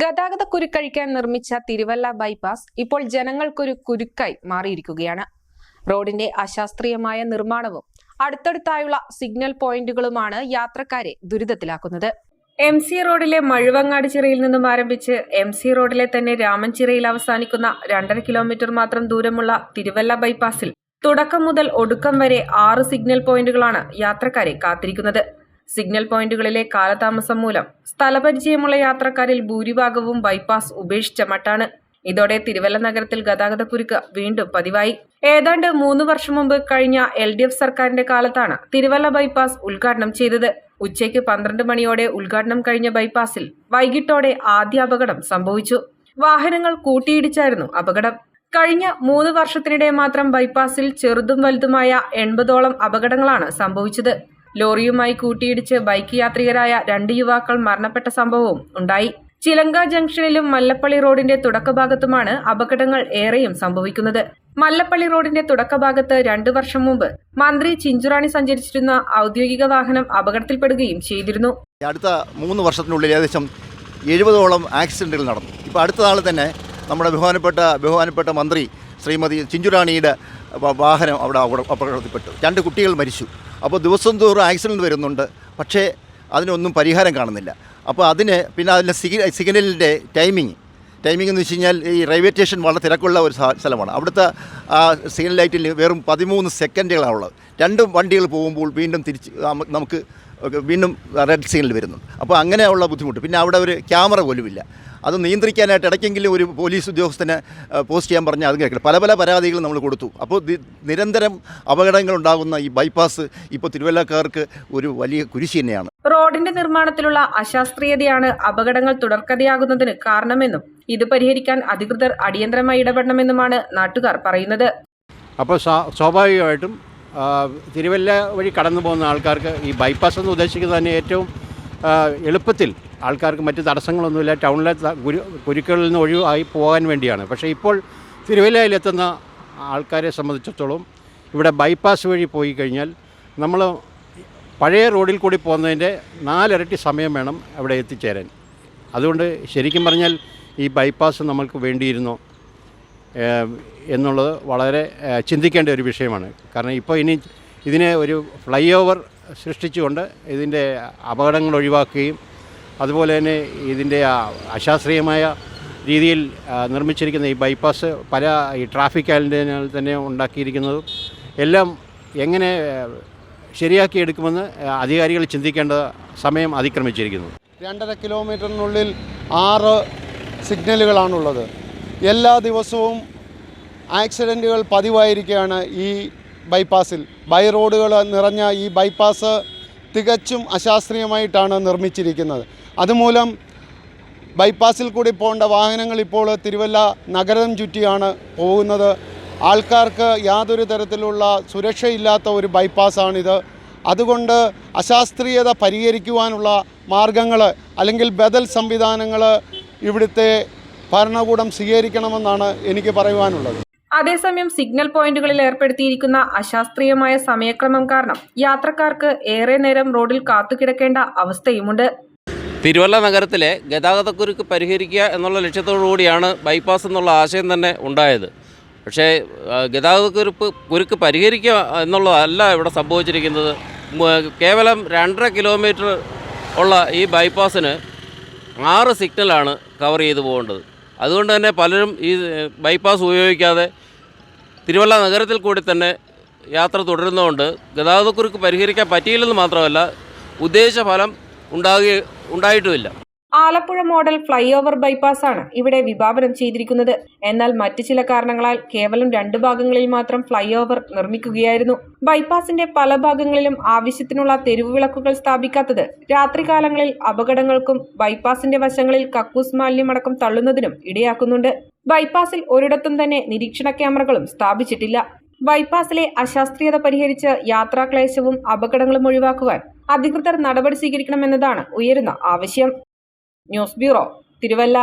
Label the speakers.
Speaker 1: ഗതാഗത കുരുക്കഴിക്കാൻ നിർമ്മിച്ച തിരുവല്ല ബൈപ്പാസ് ഇപ്പോൾ ജനങ്ങൾക്കൊരു കുരുക്കായി മാറിയിരിക്കുകയാണ്. റോഡിന്റെ അശാസ്ത്രീയമായ നിർമ്മാണവും അടുത്തടുത്തായുള്ള സിഗ്നൽ പോയിന്റുകളുമാണ് യാത്രക്കാരെ ദുരിതത്തിലാക്കുന്നത്. എം സി റോഡിലെ മഴുവങ്ങാട് ചിറയിൽ നിന്നും ആരംഭിച്ച് എം സി റോഡിലെ തന്നെ രാമൻചിറയിൽ അവസാനിക്കുന്ന രണ്ടര കിലോമീറ്റർ മാത്രം ദൂരമുള്ള തിരുവല്ല ബൈപ്പാസിൽ തുടക്കം മുതൽ ഒടുക്കം വരെ ആറ് സിഗ്നൽ പോയിന്റുകളാണ് യാത്രക്കാരെ കാത്തിരിക്കുന്നത്. സിഗ്നൽ പോയിന്റുകളിലെ കാലതാമസം മൂലം സ്ഥലപരിചയമുള്ള യാത്രക്കാരിൽ ഭൂരിഭാഗവും ബൈപ്പാസ് ഉപേക്ഷിച്ച മട്ടാണ്. ഇതോടെ തിരുവല്ല നഗരത്തിൽ ഗതാഗതക്കുരുക്ക് വീണ്ടും പതിവായി. ഏതാണ്ട് മൂന്ന് വർഷം മുമ്പ് കഴിഞ്ഞ എൽ ഡി എഫ് സർക്കാരിന്റെ കാലത്താണ് തിരുവല്ല ബൈപ്പാസ് ഉദ്ഘാടനം ചെയ്തത്. ഉച്ചയ്ക്ക് പന്ത്രണ്ട് മണിയോടെ ഉദ്ഘാടനം കഴിഞ്ഞ ബൈപ്പാസിൽ വൈകിട്ടോടെ ആദ്യ അപകടം സംഭവിച്ചു. വാഹനങ്ങൾ കൂട്ടിയിടിച്ചായിരുന്നു അപകടം. കഴിഞ്ഞ മൂന്ന് വർഷത്തിനിടെ മാത്രം ബൈപ്പാസിൽ ചെറുതും വലുതുമായ എൺപതോളം അപകടങ്ങളാണ് സംഭവിച്ചത്. ലോറിയുമായി കൂട്ടിയിടിച്ച് ബൈക്ക് യാത്രികരായ രണ്ട് യുവാക്കൾ മരണപ്പെട്ട സംഭവവും ഉണ്ടായി. ചിലങ്ക ജംഗ്ഷനിലും മല്ലപ്പള്ളി റോഡിന്റെ തുടക്കഭാഗത്തുമാണ് അപകടങ്ങൾ ഏറെയും സംഭവിക്കുന്നത്. മല്ലപ്പള്ളി റോഡിന്റെ തുടക്കഭാഗത്ത് രണ്ടു വർഷം മുമ്പ് മന്ത്രി ചിഞ്ചുറാണി സഞ്ചരിച്ചിരുന്ന ഔദ്യോഗിക വാഹനം അപകടത്തിൽപ്പെടുകയും ചെയ്തിരുന്നു.
Speaker 2: അടുത്ത മൂന്ന് വർഷത്തിനുള്ളിൽ ഏകദേശം എഴുപതോളം ആക്സിഡന്റുകൾ നടന്നു. ഇപ്പോൾ അടുത്ത നാൾ തന്നെ നമ്മുടെ ബഹുമാനപ്പെട്ട ബഹുമാനപ്പെട്ട മന്ത്രി ശ്രീമതി ചിഞ്ചുറാണിയുടെ വാഹനം അവിടെ അപകടത്തിൽപ്പെട്ടു. രണ്ട് കുട്ടികൾ മരിച്ചു. അപ്പോൾ ദിവസം തോറും ആക്സിഡന്റ് വരുന്നുണ്ട്. പക്ഷേ അതിനൊന്നും പരിഹാരം കാണുന്നില്ല. അപ്പോൾ അതിന് പിന്നെ അതിന്റെ സിഗ് സിഗ്നലിന്റെ ടൈമിങ്. ടൈമിംഗ് എന്ന് വെച്ച് കഴിഞ്ഞാൽ ഈ റെയിൽവേ സ്റ്റേഷൻ വളരെ തിരക്കുള്ള ഒരു സ്ഥലമാണ്. അവിടുത്തെ ആ സിഗ്നൽ ലൈറ്റിൽ വെറും പതിമൂന്ന് സെക്കൻഡുകളാണുള്ളത് രണ്ട് വണ്ടികൾ പോകുമ്പോൾ വീണ്ടും തിരിച്ച് നമുക്ക് വീണ്ടും റെഡ് സിഗ്നൽ വരുന്നു. അപ്പോൾ അങ്ങനെയുള്ള ബുദ്ധിമുട്ട്. പിന്നെ അവിടെ ഒരു ക്യാമറ പോലുമില്ല. അത് നിയന്ത്രിക്കാനായിട്ട് ഇടയ്ക്കെങ്കിലും ഒരു പോലീസ് ഉദ്യോഗസ്ഥനെ പോസ്റ്റ് ചെയ്യാൻ പറഞ്ഞാൽ അത് കേൾക്കില്ല പല പല പരാതികൾ നമ്മൾ കൊടുത്തു. അപ്പോൾ നിരന്തരം അപകടങ്ങൾ ഉണ്ടാകുന്ന ഈ ബൈപ്പാസ് ഇപ്പോൾ തിരുവല്ലക്കാർക്ക് ഒരു വലിയ കുരിശി തന്നെയാണ്.
Speaker 1: റോഡിന്റെ നിർമ്മാണത്തിലുള്ള അശാസ്ത്രീയതയാണ് അപകടങ്ങൾ തുടർക്കഥയാകുന്നതിന് കാരണമെന്നും ഇത് പരിഹരിക്കാൻ അധികൃതർ അടിയന്തരമായി ഇടപെടണമെന്നുമാണ് നാട്ടുകാർ പറയുന്നത്.
Speaker 3: അപ്പോൾ സ്വാ- സ്വാഭാവികമായിട്ടും തിരുവല്ല വഴി കടന്നു പോകുന്ന ആൾക്കാർക്ക് ഈ ബൈപ്പാസ് എന്ന് ഉദ്ദേശിക്കുന്നത് തന്നെ ഏറ്റവും എളുപ്പത്തിൽ ആൾക്കാർക്ക് മറ്റ് തടസ്സങ്ങളൊന്നുമില്ല. ടൗണിലെ ഗുരു ഗുരുക്കളിൽ നിന്ന് ഒഴിവായി പോകാൻ വേണ്ടിയാണ്. പക്ഷേ ഇപ്പോൾ തിരുവല്ലയിലെത്തുന്ന ആൾക്കാരെ സംബന്ധിച്ചിടത്തോളം ഇവിടെ ബൈപ്പാസ് വഴി പോയി കഴിഞ്ഞാൽ നമ്മൾ പഴയ റോഡിൽ കൂടി പോകുന്നതിന്റെ നാലിരട്ടി സമയം വേണം അവിടെ എത്തിച്ചേരാൻ. അതുകൊണ്ട് ശരിക്കും പറഞ്ഞാൽ ഈ ബൈപ്പാസ് നമ്മൾക്ക് വേണ്ടിയിരുന്നു. എന്നുള്ളത് വളരെ ചിന്തിക്കേണ്ട ഒരു വിഷയമാണ്. കാരണം ഇപ്പോൾ ഇനി ഇതിനെ ഒരു ഫ്ലൈ ഓവർ സൃഷ്ടിച്ചുകൊണ്ട് ഇതിന്റെ അപകടങ്ങൾ ഒഴിവാക്കുകയും അതുപോലെ തന്നെ ഇതിന്റെ അശാസ്ത്രീയമായ രീതിയിൽ നിർമ്മിച്ചിരിക്കുന്ന ഈ ബൈപ്പാസ് പല ഈ ട്രാഫിക് ആലിന്റെ തന്നെ ഉണ്ടാക്കിയിരിക്കുന്നതും എല്ലാം എങ്ങനെ ശരിയാക്കിയെടുക്കുമെന്ന് അധികാരികൾ ചിന്തിക്കേണ്ട സമയം അതിക്രമിച്ചിരിക്കുന്നു.
Speaker 4: രണ്ടര കിലോമീറ്ററിനുള്ളിൽ ആറ് സിഗ്നലുകളാണുള്ളത്. എല്ലാ ദിവസവും ആക്സിഡന്റുകൾ പതിവായിരിക്കുകയാണ് ഈ ബൈപ്പാസിൽ. ബൈ റോഡുകൾ നിറഞ്ഞ ഈ ബൈപ്പാസ് തികച്ചും അശാസ്ത്രീയമായിട്ടാണ് നിർമ്മിച്ചിരിക്കുന്നത്. അതുമൂലം ബൈപ്പാസിൽ കൂടി പോകേണ്ട വാഹനങ്ങൾ ഇപ്പോൾ തിരുവല്ല നഗരം ചുറ്റിയാണ് പോകുന്നത്. ആൾക്കാർക്ക് യാതൊരു തരത്തിലുള്ള സുരക്ഷയില്ലാത്ത ഒരു ബൈപ്പാസാണിത്. അതുകൊണ്ട് അശാസ്ത്രീയത പരിഹരിക്കുവാനുള്ള മാർഗങ്ങൾ അല്ലെങ്കിൽ ബദൽ സംവിധാനങ്ങൾ ഇവിടുത്തെ ഭരണകൂടം സ്വീകരിക്കണമെന്നാണ് എനിക്ക് പറയുവാനുള്ളത്.
Speaker 1: അതേസമയം സിഗ്നൽ പോയിന്റുകളിൽ ഏർപ്പെടുത്തിയിരിക്കുന്ന അശാസ്ത്രീയമായ സമയക്രമം കാരണം യാത്രക്കാർക്ക് ഏറെ നേരം റോഡിൽ കാത്തുകിടക്കേണ്ട അവസ്ഥയുമുണ്ട്.
Speaker 5: തിരുവല്ല നഗരത്തിലെ ഗതാഗതക്കുരുക്ക് പരിഹരിക്കുക എന്നുള്ള ലക്ഷ്യത്തോടുകൂടിയാണ് ബൈപ്പാസ് എന്നുള്ള ആശയം തന്നെ ഉണ്ടായത്. പക്ഷേ ഗതാഗതക്കുരുപ്പ് കുരുക്ക് പരിഹരിക്കുക എന്നുള്ളതല്ല ഇവിടെ സംഭവിച്ചിരിക്കുന്നത്. കേവലം രണ്ടര കിലോമീറ്റർ ഉള്ള ഈ ബൈപ്പാസിന് ആറ് സിഗ്നലാണ് കവർ ചെയ്തു പോകേണ്ടത്. അതുകൊണ്ട് തന്നെ പലരും ഈ ബൈപ്പാസ് ഉപയോഗിക്കാതെ തിരുവല്ല നഗരത്തിൽ കൂടി തന്നെ യാത്ര തുടരുന്നതുകൊണ്ട് ഗതാഗതക്കുരുക്ക് പരിഹരിക്കാൻ പറ്റിയില്ലെന്ന് മാത്രമല്ല ഉദ്ദേശഫലം ഫലം ഉണ്ടാകുക ഉണ്ടായിട്ടുമില്ല.
Speaker 1: ആലപ്പുഴ മോഡൽ ഫ്ലൈ ഓവർ ആണ് ഇവിടെ വിഭാവനം ചെയ്തിരിക്കുന്നത്. എന്നാൽ മറ്റു ചില കാരണങ്ങളാൽ കേവലം രണ്ട് ഭാഗങ്ങളിൽ മാത്രം ഫ്ലൈ ഓവർ നിർമ്മിക്കുകയായിരുന്നു. ബൈപ്പാസിന്റെ പല ഭാഗങ്ങളിലും ആവശ്യത്തിനുള്ള തെരുവ് വിളക്കുകൾ സ്ഥാപിക്കാത്തത് രാത്രികാലങ്ങളിൽ അപകടങ്ങൾക്കും ബൈപ്പാസിന്റെ വശങ്ങളിൽ കക്കൂസ് മാലിന്യമടക്കം തള്ളുന്നതിനും ഇടയാക്കുന്നുണ്ട്. ബൈപ്പാസിൽ ഒരിടത്തും തന്നെ നിരീക്ഷണ ക്യാമറകളും സ്ഥാപിച്ചിട്ടില്ല. ബൈപ്പാസിലെ അശാസ്ത്രീയത പരിഹരിച്ച് യാത്രാക്ലേശവും അപകടങ്ങളും ഒഴിവാക്കുവാൻ അധികൃതർ നടപടി സ്വീകരിക്കണമെന്നതാണ് ഉയരുന്ന ആവശ്യം. News bureau Thiruvalla